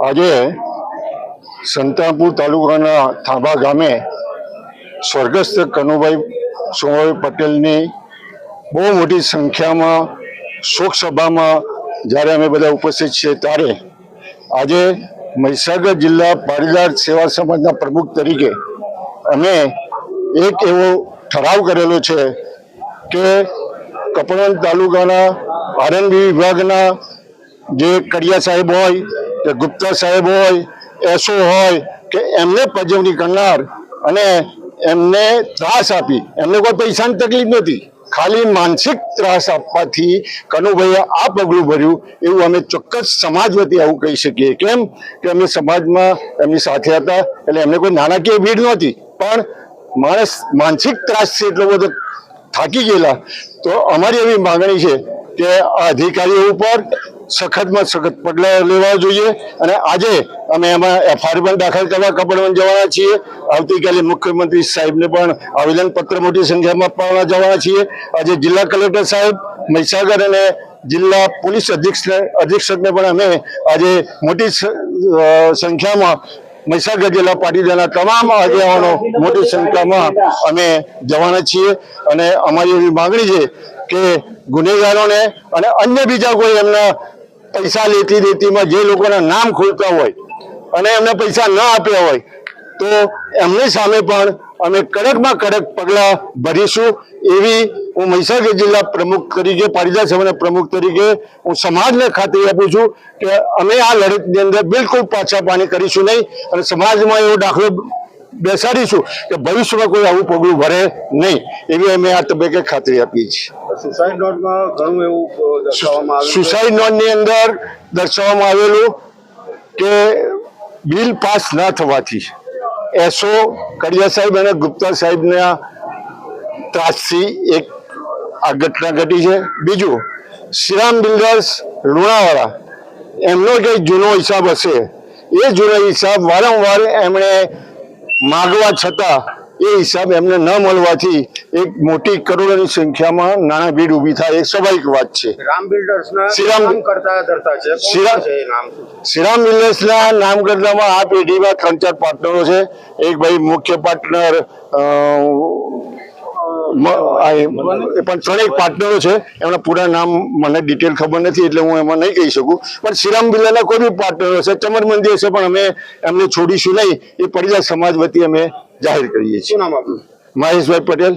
આજે સંતાપુર તાલુકાના થાંભા ગામે સ્વર્ગસ્થ કનુભાઈ સોમાભાઈ પટેલની બહુ મોટી સંખ્યામાં શોક સભામાં જ્યારે અમે બધા ઉપસ્થિત છીએ ત્યારે આજે મહીસાગર જિલ્લા પાટીદાર સેવા સમાજના પ્રમુખ તરીકે અમે એક એવો ઠરાવ કરેલો છે કે કપડવંજ તાલુકાના આરએનબી વિભાગના જે કડિયા સાહેબ હોય, કે ગુપ્તા સાહેબ હોય, એસો હોય, કે એમને પજવણી કરનાર અને એમને ત્રાસ આપી. એમને કોઈ પૈસાની તકલીફ નથી. ખાલી માનસિક ત્રાસ આપવાથી કનુભાઈએ આ પગલું ભર્યું એવું અમે ચોક્કસ સમાજ વતી આવું કહી શકીએ. કેમ? કે અમે સમાજમાં એમની સાથે હતા, એટલે એમને કોઈ નાણાકીય ભીડ નહોતી. પણ માણસ માનસિક ત્રાસથી એટલો બધો થાકી ગયેલા. તો અમારી એવી માગણી છે કે આ અધિકારીઓ ઉપર સખતમાં સખત પગલાં લેવા જોઈએ. અને આજે અમે એમાં એફઆઈઆર પણ દાખલ કરવા કપડવન જવાના છીએ. આવતીકાલે મુખ્યમંત્રી સાહેબને પણ આવેદનપત્ર મોટી સંખ્યામાં આપવા જવાના છીએ. આજે જિલ્લા કલેક્ટર સાહેબ, મહીસાગર અને જિલ્લા પોલીસ અધિક્ષક અધિક્ષકને પણ અમે આજે મોટી સંખ્યામાં મહીસાગર જિલ્લા પાટીદારના તમામ આગેવાનો મોટી સંખ્યામાં અમે જવાના છીએ. અને અમારી એવી માગણી છે કે ગુનેગારોને અને અન્ય બીજા કોઈ એમના પૈસા લેતી દેતીમાં જે લોકોના નામ ખોલતા હોય અને એમને પૈસા ન આપ્યા હોય, તો એમની સામે પણ અમે કડકમાં કડક પગલાં ભરીશું. એવી હું મહીસાગર જિલ્લા પ્રમુખ તરીકે પાટીદાર સભાના પ્રમુખ તરીકે હું સમાજને ખાતરી આપું છું કે અમે આ લડતની અંદર બિલકુલ પાછા પાણી કરીશું નહીં અને સમાજમાં એવો દાખલો બેસાડીશું કે ભવિષ્યમાં કોઈ આવું પગલું ભરે નહીં. એવી અમે આ તબક્કે ખાતરી આપીએ છીએ. સુસાઇડ નોટમાં ઘણું એવું દર્શાવવામાં આવ્યું સુસાઇડ નોટની અંદર દર્શાવવામાં આવેલું કે બિલ પાસ ના થવાથી એસો કડિયા સાહેબ અને ગુપ્તા સાહેબના ત્રાસથી એક આ ઘટના ઘટી છે. બીજું શ્રીરામ બિલ્ડર્સ લુણાવાળા એમનો કંઈ જૂનો હિસાબ હશે એ જૂનો હિસાબ વારંવાર એમણે માગવા છતાં એ હિસાબ એમને ન મળવાથી એક મોટી કરોડોની સંખ્યામાં નાણાં ભીડ ઊભી થાય એ સ્વાભાવિક વાત છે. રામ બિલ્ડર્સના શ્રીરામ- કરતા ધરતા છે. શ્રીરામ- બિલ્ડર્સના નામ? કરતામાં આ પેઢીમાં ત્રણ ચાર પાર્ટનરો છે. એક ભાઈ મુખ્ય પાર્ટનર પણ ત્રણેક પાર્ટનરો છે. એમના પૂરા નામ મને ડિટેલ ખબર નથી એટલે હું એમાં નહીં કહી શકું. પણ શ્રીરામ બિલાના કોઈ બી પાર્ટનરો છે મંદિર હશે પણ અમે એમને છોડીશું નહીં. એ પરિવાર સમાજ વતી અમે જાહેર કરીએ છીએ. નામ આપણું મહેશભાઈ પટેલ.